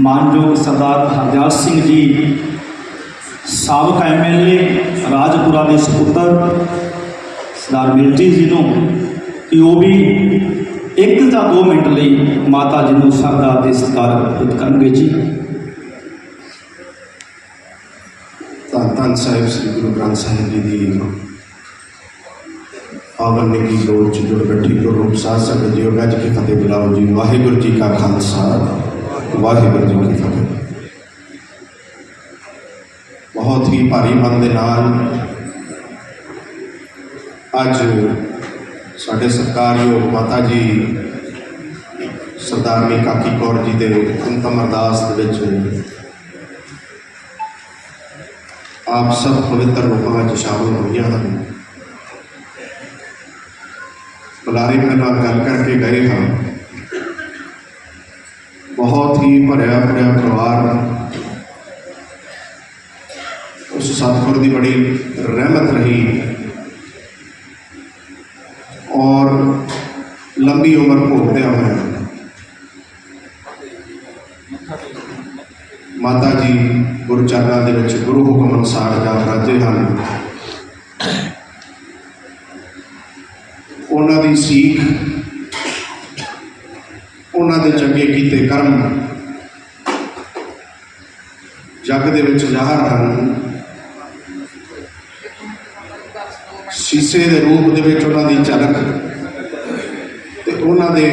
ਮਾਨਯੋਗ ਸਰਦਾਰ ਹਰਦਿਆਲ ਸਿੰਘ ਜੀ, ਸਾਬਕਾ ਐਮਐਲਏ ਰਾਜਪੁਰਾ ਦੇ ਸਪੁੱਤਰ ਸਰਦਾਰ ਮਿਲਟੀ ਜੀ ਨੂੰ ਕਿ ਉਹ ਵੀ ਇੱਕ ਜਾਂ ਦੋ ਮਿੰਟ ਲਈ ਮਾਤਾ ਜੀ ਨੂੰ ਸਰਦਾਰ ਦੇ ਸਤਿਕਾਰ ਅਰਪਿਤ ਕਰਨਗੇ ਜੀ। ਧੰਨ ਧੰਨ ਸਾਹਿਬ ਸ੍ਰੀ ਗੁਰੂ ਗ੍ਰੰਥ ਸਾਹਿਬ ਜੀ ਦੀ ਪਾਵਨ ਨਿੱਕੀ ਲੋੜ ਚ ਜੁੜ ਬੈਠੀ ਗੁਰੂ ਰੂਪ ਸਾਧ ਸੰਗਤ ਜੀਓ ਗੱਜ ਕੇ ਫਤਿਹ ਬੁਲਾਓ ਜੀ। ਵਾਹਿਗੁਰੂ ਜੀ ਕਾ ਖਾਲਸਾ। ਵਾਹਿਗੁਰੂ ਜੀ ਕੀ ਫਤਿਹ। ਬਹੁਤ ਹੀ ਭਾਰੀ ਮਨ ਦੇ ਨਾਲ ਅੱਜ ਸਾਡੇ ਸਤਿਕਾਰਯੋਗ ਮਾਤਾ ਜੀ ਸਰਦਾਰਨੀ ਕਾਕੀ ਕੌਰ ਜੀ ਦੇ ਅੰਤਮ ਅਰਦਾਸ ਦੇ ਵਿੱਚ ਆਪ ਸਭ ਪਵਿੱਤਰ ਰੂਹਾਂ ਵਿੱਚ ਸ਼ਾਮਲ ਹੋਈਆਂ ਹਨ। ਬੁਲਾਰੇ ਮੇਰੇ ਨਾਲ ਗੱਲ ਕਰਕੇ ਗਏ ਹਾਂ। ਬਹੁਤ ਹੀ ਭਰਿਆ ਭਰਿਆ ਪਰਿਵਾਰ। ਉਸ ਸਤਿਗੁਰ ਦੀ ਬੜੀ ਰਹਿਮਤ ਰਹੀ। ਔਰ ਲੰਬੀ ਉਮਰ ਭੋਗਦਿਆਂ ਹੋਇਆ। ਮਾਤਾ ਜੀ ਗੁਰੂ ਦੇ ਵਿੱਚ ਗੁਰੂ ਹੁਕਮ ਅਨੁਸਾਰ ਜਾ ਰਾਜੇ ਹਨ। ਉਹਨਾਂ ਦੀ ਸੀਖ ਉਹਨਾਂ ਦੇ ਚੰਗੇ ਕੀਤੇ ਕਰਮ ਜੱਗ ਦੇ ਵਿੱਚ ਜ਼ਾਹਰ ਹਨ। ਸ਼ੀਸ਼ੇ ਦੇ ਰੂਪ ਦੇ ਵਿੱਚ ਉਹਨਾਂ ਦੀ ਝਲਕ ਤੇ ਉਹਨਾਂ ਦੇ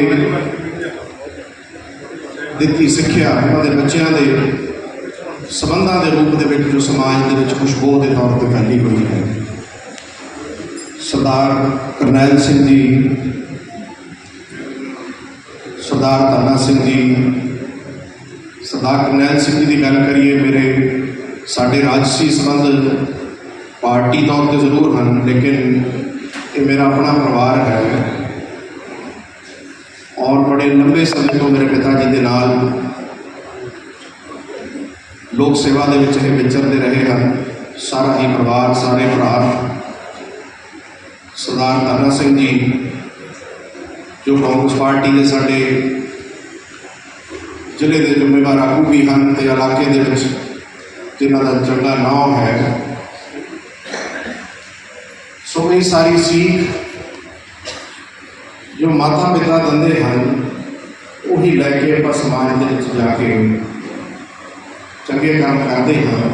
ਦਿੱਤੀ ਸਿੱਖਿਆ ਉਹਨਾਂ ਦੇ ਬੱਚਿਆਂ ਦੇ ਸਬੰਧਾਂ ਦੇ ਰੂਪ ਦੇ ਵਿੱਚ ਜੋ ਸਮਾਜ ਦੇ ਵਿੱਚ ਖੁਸ਼ਬੂ ਦੇ ਤੌਰ ਤੇ ਫੈਲੀ ਹੋਈ ਹੈ। ਸਰਦਾਰ ਕਰਨੈਲ ਸਿੰਘ ਜੀ ਸਰਦਾਰ ਧੰਨਾ ਸਿੰਘ ਜੀ। ਸਰਦਾਰ ਕਰਨੈਲ ਸਿੰਘ ਜੀ ਦੀ ਗੱਲ ਕਰੀਏ, ਮੇਰੇ ਸਾਡੇ ਰਾਜਸੀ ਸੰਬੰਧ ਪਾਰਟੀ ਤੌਰ ਤੇ ਜ਼ਰੂਰ ਹਨ, ਲੇਕਿਨ ਇਹ ਮੇਰਾ ਆਪਣਾ ਪਰਿਵਾਰ ਹੈ। ਔਰ ਬੜੇ ਲੰਬੇ ਸਮੇਂ ਤੋਂ ਮੇਰੇ ਪਿਤਾ ਜੀ ਦੇ ਨਾਲ ਲੋਕ ਸੇਵਾ ਦੇ ਵਿੱਚ ਇਹ ਵਿਚਰਦੇ ਰਹੇ ਹਨ ਸਾਰਾ ਹੀ ਪਰਿਵਾਰ, ਸਾਰੇ ਭਰਾ। ਸਰਦਾਰ ਧਰਨਾ ਸਿੰਘ ਜੀ ਜੋ ਕਾਂਗਰਸ ਪਾਰਟੀ ਦੇ ਸਾਡੇ ਜ਼ਿਲ੍ਹੇ ਦੇ ਜ਼ਿੰਮੇਵਾਰ ਆਗੂ ਵੀ ਹਨ ਤੇ ਇਲਾਕੇ ਦੇ ਵਿੱਚ ਜਿਨ੍ਹਾਂ ਦਾ ਚੰਗਾ ਨਾਮ ਹੈ ਸੋ ਇਹ ਸਾਰੀ ਸੀਖ ਜੋ ਮਾਤਾ ਪਿਤਾ ਦਿੰਦੇ ਹਨ ਉਹੀ ਲੈ ਕੇ ਆਪਾਂ ਸਮਾਜ ਦੇ ਵਿੱਚ ਜਾ ਕੇ ਚੰਗੇ ਕੰਮ ਕਰਦੇ ਹਾਂ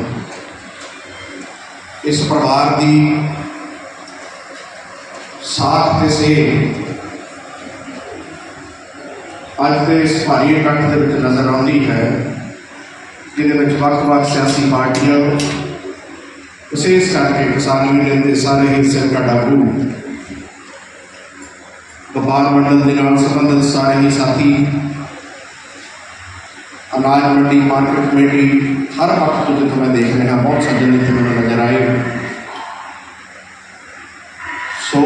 ਇਸ ਪਰਿਵਾਰ ਦੀ ਸਾਥ ਤੇ ਸੇ ਅੱਜ ਦੇ ਇਸ ਭਾਰੀ ਇਕੱਠ ਦੇ ਵਿੱਚ ਨਜ਼ਰ ਆਉਂਦੀ ਹੈ ਜਿਹਦੇ ਵਿੱਚ ਵੱਖ-ਵੱਖ ਸਿਆਸੀ ਪਾਰਟੀਆਂ ਵਿਸ਼ੇਸ਼ ਕਰਕੇ ਕਿਸਾਨ ਯੂਨੀਅਨ ਦੇ ਸਾਰੇ ਹਿੱਸੇ ਆਗੂ ਵਪਾਰ ਮੰਡਲ ਦੇ ਨਾਲ ਸੰਬੰਧਿਤ ਸਾਰੇ ਹੀ ਸਾਥੀ ਅਨਾਜ ਮੰਡੀ ਮਾਰਕੀਟ ਕਮੇਟੀ ਹਰ ਵਕਤ ਤੋਂ ਜਿੱਥੇ ਮੈਂ ਦੇਖ ਰਿਹਾ ਬਹੁਤ ਸੱਜਣ ਇੱਥੇ ਮੈਨੂੰ ਨਜ਼ਰ ਆਏ ਸੋ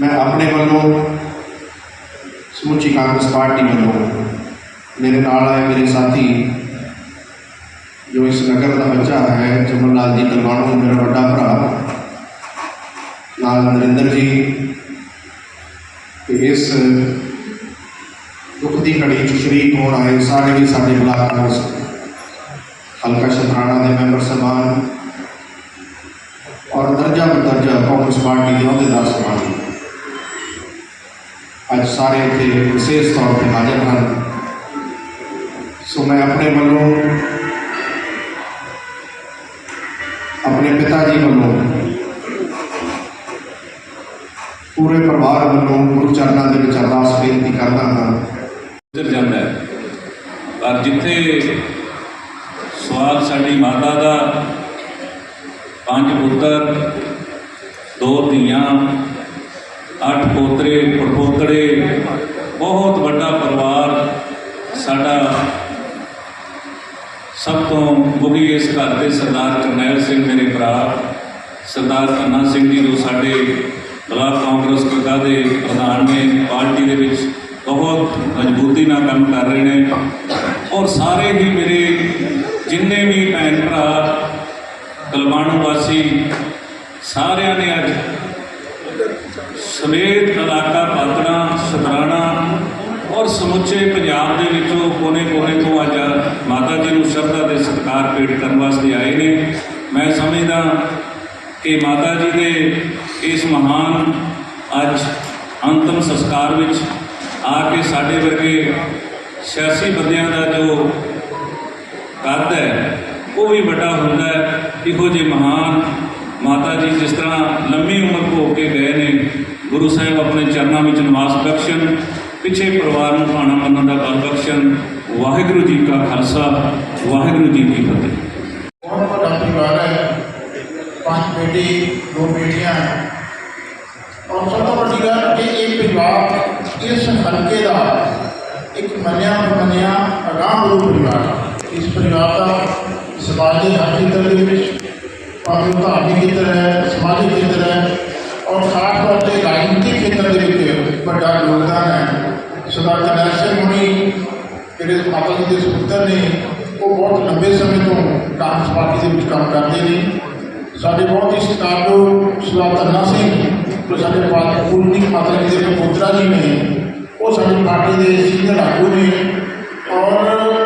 ਮੈਂ ਆਪਣੇ ਵੱਲੋਂ ਸਮੁੱਚੀ ਕਾਂਗਰਸ ਪਾਰਟੀ ਵੱਲੋਂ ਮੇਰੇ ਨਾਲ ਆਏ ਮੇਰੇ ਸਾਥੀ ਜੋ ਇਸ ਨਗਰ ਦਾ ਬੱਚਾ ਹੈ ਚਮਨ ਲਾਲ ਜੀ ਕਲਵਾਣੋ ਮੇਰਾ ਵੱਡਾ ਭਰਾ ਨਾਲ ਨਰਿੰਦਰ ਜੀ ਤੇ ਇਸ ਦੁੱਖ ਦੀ ਘੜੀ 'ਚ ਸ਼ਰੀਕ ਹੋਣ ਆਏ ਸਾਰੇ ਹੀ ਸਾਡੇ ਬਲਾਕ ਕਾਂਗਰਸ ਹਲਕਾ ਸ਼ਤਰਾਣਾ ਦੇ ਮੈਂਬਰ ਸਭਾਨ ਔਰ ਦਰਜਾ ਬਦਰਜਾ ਕਾਂਗਰਸ ਪਾਰਟੀ ਦੇ ਅਹੁਦੇਦਾਰ ਸਭਾਨ ਅੱਜ ਸਾਰੇ ਇੱਥੇ ਵਿਸ਼ੇਸ਼ ਤੌਰ ਤੇ ਹਾਜ਼ਰ ਹਨ ਸੋ ਮੈਂ ਆਪਣੇ ਵੱਲੋਂ ਆਪਣੇ ਪਿਤਾ ਜੀ ਵੱਲੋਂ ਪੂਰੇ ਪਰਿਵਾਰ ਵੱਲੋਂ ਗੁਰੂ ਚਰਨਾਂ ਦੇ ਵਿੱਚ ਅਰਦਾਸ ਬੇਨਤੀ ਕਰਦਾ ਹਾਂ ਗੁਜ਼ਰ ਜਾਂਦਾ ਹੈ ਪਰ ਜਿੱਥੇ ਸਵਾਲ ਸਾਡੀ ਮਾਤਾ ਦਾ ਪੰਜ ਪੁੱਤਰ ਦੋ ਧੀਆਂ ਅੱਠ ਪੋਤਰੇ, ਪੜਪੋਤੜੇ, ਬਹੁਤ ਵੱਡਾ ਪਰਿਵਾਰ ਸਾਡਾ ਸਭ ਤੋਂ ਮੁਖੀ ਇਸ ਘਰ ਦੇ ਸਰਦਾਰ ਕਰਨੈਲ ਸਿੰਘ ਮੇਰੇ ਭਰਾ, ਸਰਦਾਰ ਧੰਨਾ ਸਿੰਘ ਜੀ ਜੋ ਸਾਡੇ ਬਲਾਕ ਕਾਂਗਰਸ ਕਗਾ ਦੇ ਪ੍ਰਧਾਨ ਨੇ, ਪਾਰਟੀ ਦੇ ਵਿੱਚ ਬਹੁਤ ਮਜ਼ਬੂਤੀ ਨਾਲ ਕੰਮ ਕਰ ਰਹੇ ਨੇ ਔਰ ਸਾਰੇ ਹੀ ਮੇਰੇ ਜਿੰਨੇ ਵੀ ਭੈਣ ਭਰਾ, ਕਲਮਾਣੂ ਵਾਸੀ, ਸਾਰਿਆਂ ਨੇ ਅੱਜ ਸਮੇਤ ਇਲਾਕਾ ਪਾਤਣਾ ਸਤਰਾਣਾ ਔਰ ਸਮੁੱਚੇ ਪੰਜਾਬ ਦੇ ਵਿੱਚੋਂ ਕੋਨੇ-ਕੋਨੇ ਤੋਂ ਅੱਜ ਮਾਤਾ ਜੀ ਨੂੰ ਸ਼ਰਧਾ ਦੇ ਸਤਿਕਾਰ ਭੇਟ ਕਰਨ ਵਾਸਤੇ ਆਏ ਨੇ। ਮੈਂ ਸਮਝਦਾ ਕਿ ਮਾਤਾ ਜੀ ਦੇ ਇਸ ਮਹਾਨ ਅੱਜ ਅੰਤਮ ਸੰਸਕਾਰ ਵਿੱਚ ਆ ਕੇ ਸਾਡੇ ਵਰਗੇ ਸਿਆਸੀ ਬੰਦਿਆਂ ਦਾ ਜੋ ਕੱਦ ਹੈ, ਉਹ ਵੀ ਵੱਡਾ ਹੁੰਦਾ ਹੈ। ਇਹੋ ਜਿਹੇ ਮਹਾਨ ਮਾਤਾ ਜੀ ਜਿਸ ਤਰ੍ਹਾਂ ਲੰਮੀ ਉਮਰ ਭੋਗ ਕੇ ਗਏ ਨੇ, ਗੁਰੂ ਸਾਹਿਬ ਆਪਣੇ ਚਰਨਾਂ ਵਿੱਚ ਨਿਵਾਸ ਬਖਸ਼ਣ, ਪਿੱਛੇ ਪਰਿਵਾਰ ਨੂੰ ਭਾਣਾ ਮੰਨਣ ਦਾ ਬਲ ਬਖਸ਼ਣ, ਵਾਹਿਗੁਰੂ ਜੀ ਕਾ ਖਾਲਸਾ, ਵਾਹਿਗੁਰੂ ਜੀ ਕੀ ਫਤਿਹ। ਬਹੁਤ ਵੱਡਾ ਪਰਿਵਾਰ ਹੈ? ਪੰਜ ਬੇਟੀ, ਦੋ ਬੇਟੀਆਂ ਹੈ। ਔਰ ਸਭ ਤੋਂ ਵੱਡੀ ਗੱਲ ਕਿ ਇਹ ਪਰਿਵਾਰ ਇਸ ਹਲਕੇ ਦਾ ਇੱਕ ਮੰਨਿਆ ਮੰਨਿਆ ਰਾਮਰੂ ਪਰਿਵਾਰ ਹੈ। ਇਸ ਪਰਿਵਾਰ ਦਾ ਸਮਾਜ ਦੇ ਹਰ ਖੇਤਰ ਦੇ ਵਿੱਚ ਭਾਵੇਂ ਉਹ ਧਾਰਮਿਕ ਖੇਤਰ ਹੈ ਸਮਾਜਿਕ ਖੇਤਰ ਹੈ ਔਰ ਖਾਸ ਤੌਰ ਤੇ ਰਾਜਨੀਤਿਕ ਖੇਤਰ ਦੇ ਵਿੱਚ ਵੱਡਾ ਯੋਗਦਾਨ ਹੈ ਸਰਦਾਰ ਕਰਨੈਲ ਸਿੰਘ ਹੁਣੀ ਜਿਹੜੇ ਮਾਤਾ ਜੀ ਦੇ ਸੁਪੁੱਤਰ ਨੇ ਉਹ ਬਹੁਤ ਲੰਬੇ ਸਮੇਂ ਤੋਂ ਕਾਂਗਰਸ ਪਾਰਟੀ ਦੇ ਵਿੱਚ ਕੰਮ ਕਰਦੇ ਨੇ ਸਾਡੇ ਬਹੁਤ ਹੀ ਸਤਿਕਾਰਯੋਗ ਸਰਦਾਰ ਧੰਨਾ ਸਿੰਘ ਜੋ ਸਾਡੇ ਪਾਰਟੀ ਪੂਰਨਿਕ ਮਾਤਾ ਜੀ ਦੇ ਪੁੱਤਰਾ ਜੀ ਨੇ ਉਹ ਸਾਡੀ ਪਾਰਟੀ ਦੇ ਸੀਨੀਅਰ ਆਗੂ ਨੇ ਔਰ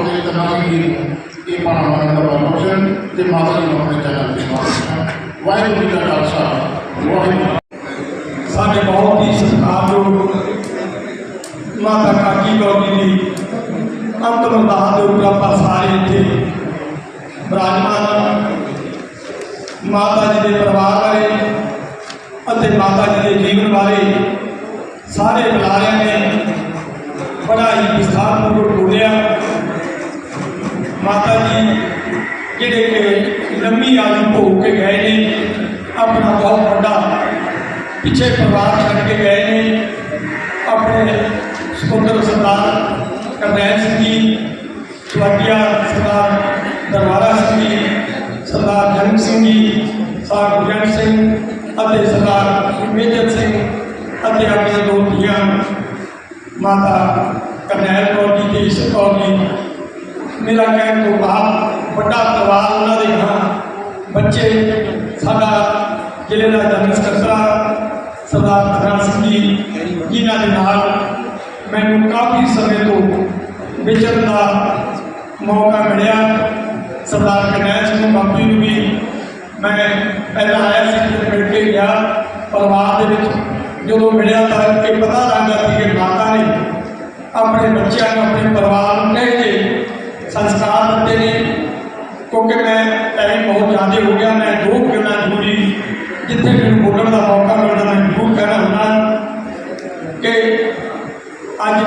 ਹੋਰ ਖਾਸ ਤੌਰ ਤੇ ਇਹ ਪਾਣਾ ਮੰਨਣ ਦਾ ਬਖਸ਼ਣ ਤੇ ਮਾਤਾ ਜੀ ਨੂੰ ਆਪਣੇ ਚਰਨ ਤੇ ਬਖਸ਼ਣ ਵਾਹਿਗੁਰੂ ਜੀ ਕਾ ਖਾਲਸਾ, ਵਾਹਿਗੁਰੂ ਸਾਡੇ ਬਹੁਤ ਹੀ ਸਤਿਕਾਰਯੋਗ ਮਾਤਾ ਕਾਕੀ ਕੌਰ ਜੀ ਦੀ ਅੰਤਮ ਦਾਹ ਦੇ ਉੱਪਰ ਆਪਾਂ ਸਾਰੇ ਇੱਥੇ ਬਰਾਜਮਾਨ ਮਾਤਾ ਜੀ ਦੇ ਪਰਿਵਾਰ ਬਾਰੇ ਅਤੇ ਮਾਤਾ ਜੀ ਦੇ ਜੀਵਨ ਬਾਰੇ ਸਾਰੇ ਬੁਲਾਰਿਆਂ ਨੇ ਬੜਾ ਹੀ ਪਿੱਛੇ ਪਰਿਵਾਰ ਛੱਡ ਕੇ ਗਏ ਨੇ ਆਪਣੇ ਸੁਪੁੱਤਰ ਸਰਦਾਰ ਕਰਨੈਲ ਸਿੰਘ ਜੀ ਤੁਹਾਡੀਆਂ ਸਰਦਾਰ ਦਰਬਾਰਾ ਸਿੰਘ ਜੀ ਸਰਦਾਰ ਜਨਮ ਸਿੰਘ ਜੀ ਸਰਦਾਰ ਗੁਰਜੰਟ ਸਿੰਘ ਅਤੇ ਸਰਦਾਰ ਮੇਜਰ ਸਿੰਘ ਅਤੇ ਆਪਣੇ ਦੋ ਧੀਆਂ ਮਾਤਾ ਕਰਨੈਲ ਕੌਰ ਜੀ ਤੇ ਈਸ਼ਰ ਕੌਰ ਜੀ ਮੇਰਾ ਕਹਿਣ ਤੋਂ ਬਾਅਦ ਵੱਡਾ ਪਰਿਵਾਰ ਉਹਨਾਂ ਦੇ ਹਾਂ ਬੱਚੇ ਸਾਡਾ ਜ਼ਿਲ੍ਹੇ ਦਾ ਜਨਰਲ ਸਕੱਤਰ ਸਰਦਾਰ ਖਰਾ ਸਿੰਘ ਜੀ ਜਿਨ੍ਹਾਂ ਦੇ ਨਾਲ ਮੈਨੂੰ ਕਾਫੀ ਸਮੇਂ ਤੋਂ ਵਿਚਰਨ ਦਾ ਮੌਕਾ ਮਿਲਿਆ ਸਰਦਾਰ ਕਰਨੈਲ ਸਿੰਘ ਨੂੰ ਬਾਪੂ ਨੂੰ ਵੀ ਮੈਂ ਪਹਿਲਾਂ ਆਇਆ ਸੀ ਤੇ ਮਿਲ ਕੇ ਗਿਆ ਪਰਿਵਾਰ ਦੇ ਵਿੱਚ ਜਦੋਂ ਮਿਲਿਆ ਤਾਂ ਇਹ ਪਤਾ ਲੱਗਾ ਸੀ ਕਿ ਮਾਤਾ ਨੇ ਆਪਣੇ ਬੱਚਿਆਂ ਨੂੰ ਆਪਣੇ ਪਰਿਵਾਰ ਨੂੰ ਕਹਿ ਕੇ ਸੰਸਕਾਰ ਦਿੱਤੇ ਨੇ ਕਿਉਂਕਿ ਮੈਂ ਟਾਈਮ ਬਹੁਤ ਜ਼ਿਆਦਾ ਹੋ ਗਿਆ ਮੈਂ ਦੋ ਕੁ ਗੱਲਾਂ ਜ਼ਰੂਰੀ ਜਿੱਥੇ ਮੈਨੂੰ ਬੋਲਣ ਦਾ ਮੌਕਾ ਮਿਲਦਾ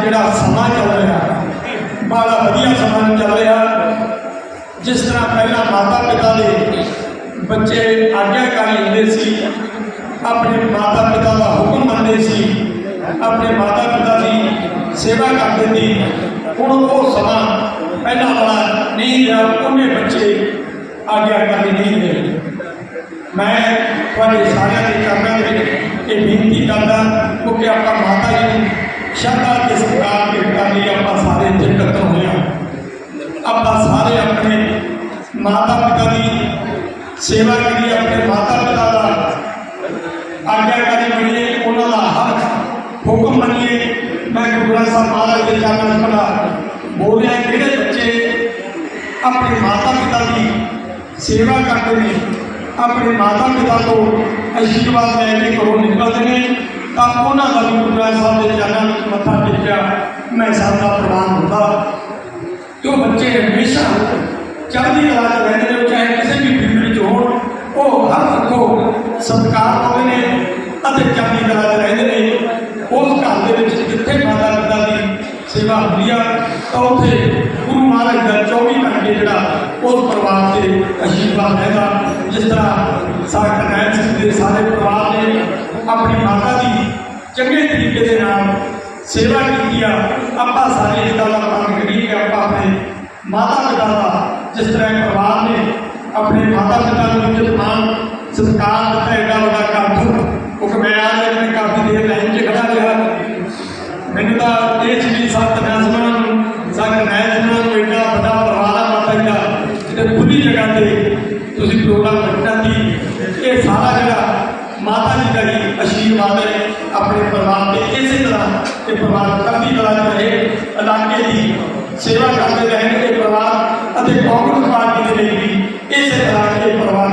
ਜਿਹੜਾ ਸਮਾਂ ਚੱਲ ਰਿਹਾ ਬੜਾ ਵਧੀਆ ਸਮਾਂ ਚੱਲ ਰਿਹਾ ਜਿਸ ਤਰ੍ਹਾਂ ਪਹਿਲਾਂ ਮਾਤਾ ਪਿਤਾ ਦੇ ਬੱਚੇ ਆਗਿਆਕਾਰੀ ਹੁੰਦੇ ਸੀ, ਆਪਣੇ ਮਾਤਾ ਪਿਤਾ ਦਾ ਹੁਕਮ ਮੰਨਦੇ ਸੀ, ਆਪਣੇ ਮਾਤਾ ਪਿਤਾ ਦੀ ਸੇਵਾ ਕਰਦੇ ਸੀ, ਹੁਣ ਉਹ ਸਮਾਂ ਪਹਿਲਾਂ ਵਾਲਾ ਨਹੀਂ ਰਿਹਾ, ਉਹਨੇ ਬੱਚੇ ਆਗਿਆਕਾਰੀ ਨਹੀਂ ਹੁੰਦੇ ਮੈਂ ਤੁਹਾਡੇ ਸਾਰਿਆਂ ਦੇ ਚਰਨਾਂ ਦੇ ਵਿੱਚ ਇਹ ਬੇਨਤੀ ਕਰਦਾ ਕਿਉਂਕਿ ਆਪਾਂ ਮਾਤਾ ਜੀ ਨੂੰ ਸ਼ਰਧਾ ਤੇ ਸਤਿਕਾਰ ਦੇ ਕਰ ਲਈ ਆਪਾਂ ਸਾਰੇ ਇੱਥੇ ਇਕੱਤਰ ਹੋਏ ਹਾਂ ਆਪਾਂ ਸਾਰੇ ਆਪਣੇ ਮਾਤਾ ਪਿਤਾ ਦੀ ਸੇਵਾ ਕਰੀਏ ਆਪਣੇ ਮਾਤਾ ਪਿਤਾ ਦਾ ਆਗਿਆਕਾਰੀ ਬਣੀਏ ਉਹਨਾਂ ਦਾ ਹਰ ਹੁਕਮ ਮੰਨੀਏ ਮੈਂ ਗੁਰੂ ਗ੍ਰੰਥ ਸਾਹਿਬ ਮਹਾਰਾਜ ਦੇ ਚਰਨਾਂ 'ਚ ਖੜਾ ਬੋਲਿਆ ਕਿਹੜੇ ਬੱਚੇ ਆਪਣੇ ਮਾਤਾ ਪਿਤਾ ਦੀ ਸੇਵਾ ਕਰਦੇ ਨੇ ਆਪਣੇ ਮਾਤਾ ਪਿਤਾ ਤੋਂ ਅਸ਼ੀਰਵਾਦ ਲੈ ਕੇ ਘਰੋਂ ਨਿਕਲਦੇ ਨੇ ਤਾਂ ਉਹਨਾਂ ਦਾ ਵੀ ਗੁਰੂ ਗ੍ਰੰਥ ਸਾਹਿਬ ਦੇ ਚਰਨਾਂ ਵਿੱਚ ਮੱਥਾ ਟੇਕਿਆ, ਮੈਂ ਸਭ ਦਾ ਪ੍ਰਵਾਨ ਹੁੰਦਾ। ਬੱਚੇ ਹਮੇਸ਼ਾ ਚੜ੍ਹਦੀ ਕਲਾ 'ਚ ਰਹਿੰਦੇ ਨੇ, ਚਾਹੇ ਕਿਸੇ ਵੀ ਫੀਲਡ ਵਿੱਚ ਹੋਣ, ਉਹ ਹਰ ਪੱਖੋਂ ਸਤਿਕਾਰ ਪਾਉਂਦੇ ਨੇ ਅਤੇ ਚੜ੍ਹਦੀ ਕਲਾ 'ਚ ਰਹਿੰਦੇ ਨੇ। ਉਸ ਘਰ ਦੇ ਵਿੱਚ ਜਿੱਥੇ ਮਾਤਾ ਪਿਤਾ ਦੀ ਸੇਵਾ ਹੁੰਦੀ ਆ, ਤਾਂ ਉੱਥੇ ਗੁਰੂ ਮਹਾਰਾਜ ਦਾ 24 ਘੰਟੇ ਜਿਹੜਾ ਉਸ ਪਰਿਵਾਰ ਤੇ ਅਸ਼ੀਰਵਾਦ ਹੈਗਾ, ਜਿਸ ਤਰ੍ਹਾਂ ਸਾਡੇ ਨੈਣ ਸਿੰਘ ਦੇ ਸਾਰੇ ਪਰਿਵਾਰ ਨੇ ਆਪਣੀ ਮਾਤਾ ਦੀ ਚੰਗੇ ਤਰੀਕੇ ਦੇ ਨਾਲ ਸੇਵਾ ਕੀਤੀ ਆ। ਆਪਾਂ ਸਾਰੇ ਇਸ ਦਾ ਮੰਨ ਕਰੀਏ ਆਪਾਂ ਆਪਣੇ ਮਾਤਾ ਪਿਤਾ ਦਾ ਜਿਸ ਤਰ੍ਹਾਂ ਪਰਿਵਾਰ ਨੇ ਆਪਣੇ ਮਾਤਾ ਪਿਤਾ ਨੂੰ ਇੱਜ਼ਤ ਮਾਣ, ਸਤਿਕਾਰ ਦਿੱਤਾ ਐਡਾ ਵੱਡਾ ਕੰਮ ਉਹ ਮੈਂ ਆ ਮੈਂ ਕਾਫੀ ਦੇਰ ਲਾਈਨ 'ਚ ਖੜਾ ਰਿਹਾ। ਮੈਨੂੰ ਤਾਂ ਇਹ ਚੀਜ਼ ਵੀ ਸੱਤ ਨਜ਼ਮਾਂ ਨੂੰ ਸੱਤ ਨਜ਼ਮਾਂ ਨੂੰ ਇੰਨਾ ਵੱਡਾ ਪਰਿਵਾਰ ਆ ਮਾਤਾ ਜੀ ਦਾ ਕਿਤੇ ਜਗ੍ਹਾ ਤੇ ਤੁਸੀਂ ਪ੍ਰੋਗਰਾਮ ਰੱਖਣਾ ਸੀ ਇਹ ਸਾਰਾ ਜਿਹੜਾ والے اپنے پروار کے اسی طرح کے پروار کرتی طرح کرے علاقے کی سیوا کرتے